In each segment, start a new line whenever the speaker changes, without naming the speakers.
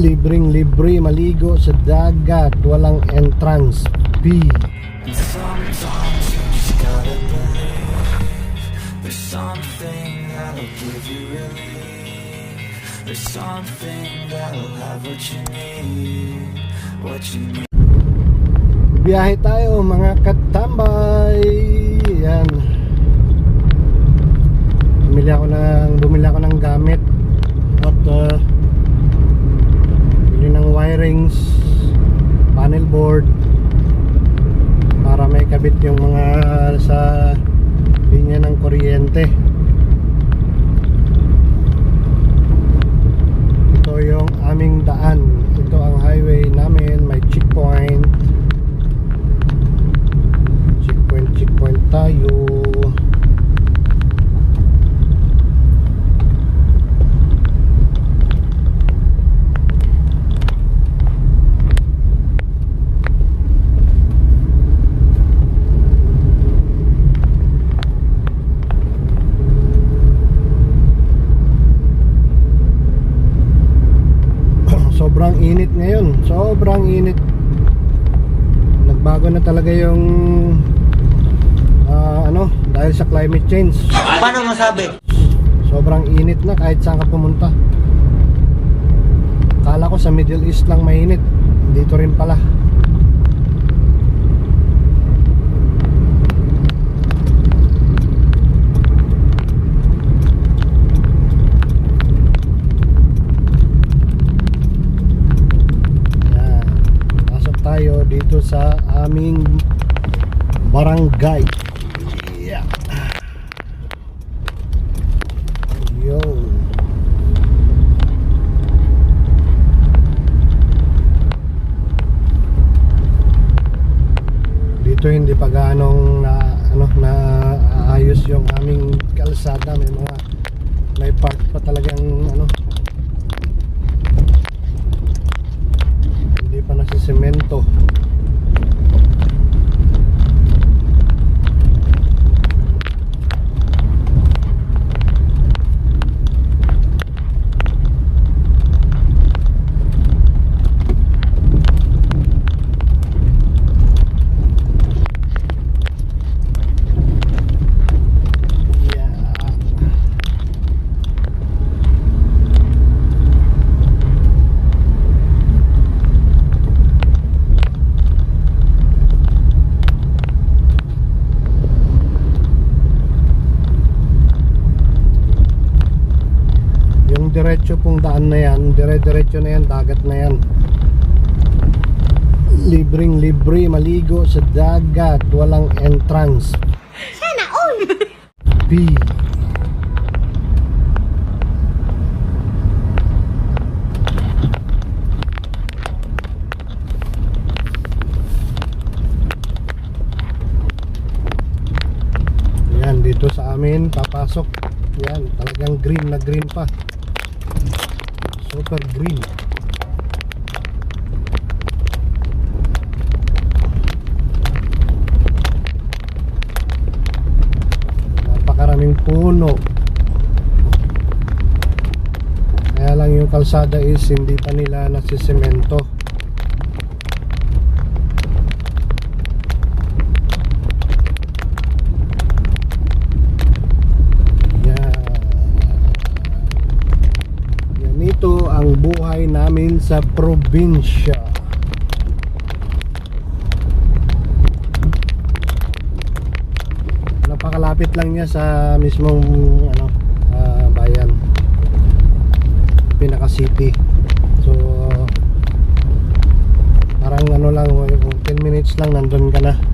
libreng libre maligo sa dagat walang entrance. Fee biyahe tayo mga katambay. Yan. Bumili ako ng bumili ako ng gamit at uh, bili ng wirings panel board para may kabit yung mga sa linya ng kuryente ito yung aming daan ito ang highway namin may checkpoint checkpoint checkpoint tayo sobrang init ngayon. Sobrang init. Nagbago na talaga yung ah, ano dahil sa climate change.
Paano masabi?
sobrang init na kahit saan ka pumunta. Kala ko sa Middle East lang mainit. Dito rin pala Yan. pasok tayo dito sa aming barangay. Yeah. Dito hindi pa ganong na ano na ayos yung aming kalsada. May mga may part pa talagang ano hindi pa nasisemento yeah. Yung diretso pong daan na yan, dire-diretso na yan, dagat na yan. Libreng libre, maligo sa dagat, walang entrance. Sana all! Fee. Yan, dito sa amin, papasok. Yan, talagang green na green pa. Super green. Napakaraming puno. Kaya lang yung kalsada is hindi pa nila nasisemento. Yan. Ganito ang buhay namin sa probinsya. Napakalapit lang niya sa mismong ano, ah, bayan. Pinaka city. So parang ano lang 10 minutes lang nandun ka na.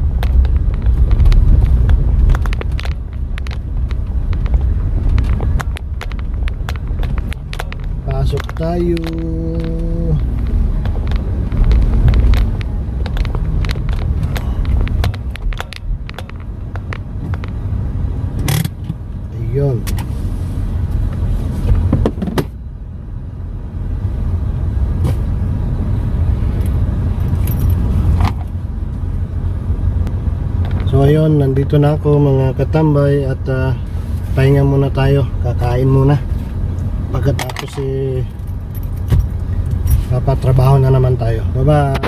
Tayo. Ayun. So ayun, nandito na ako mga katambay at ah, pahinga muna tayo, kakain muna. Pagkatapos eh Papatrabaho na naman tayo. Bye-bye.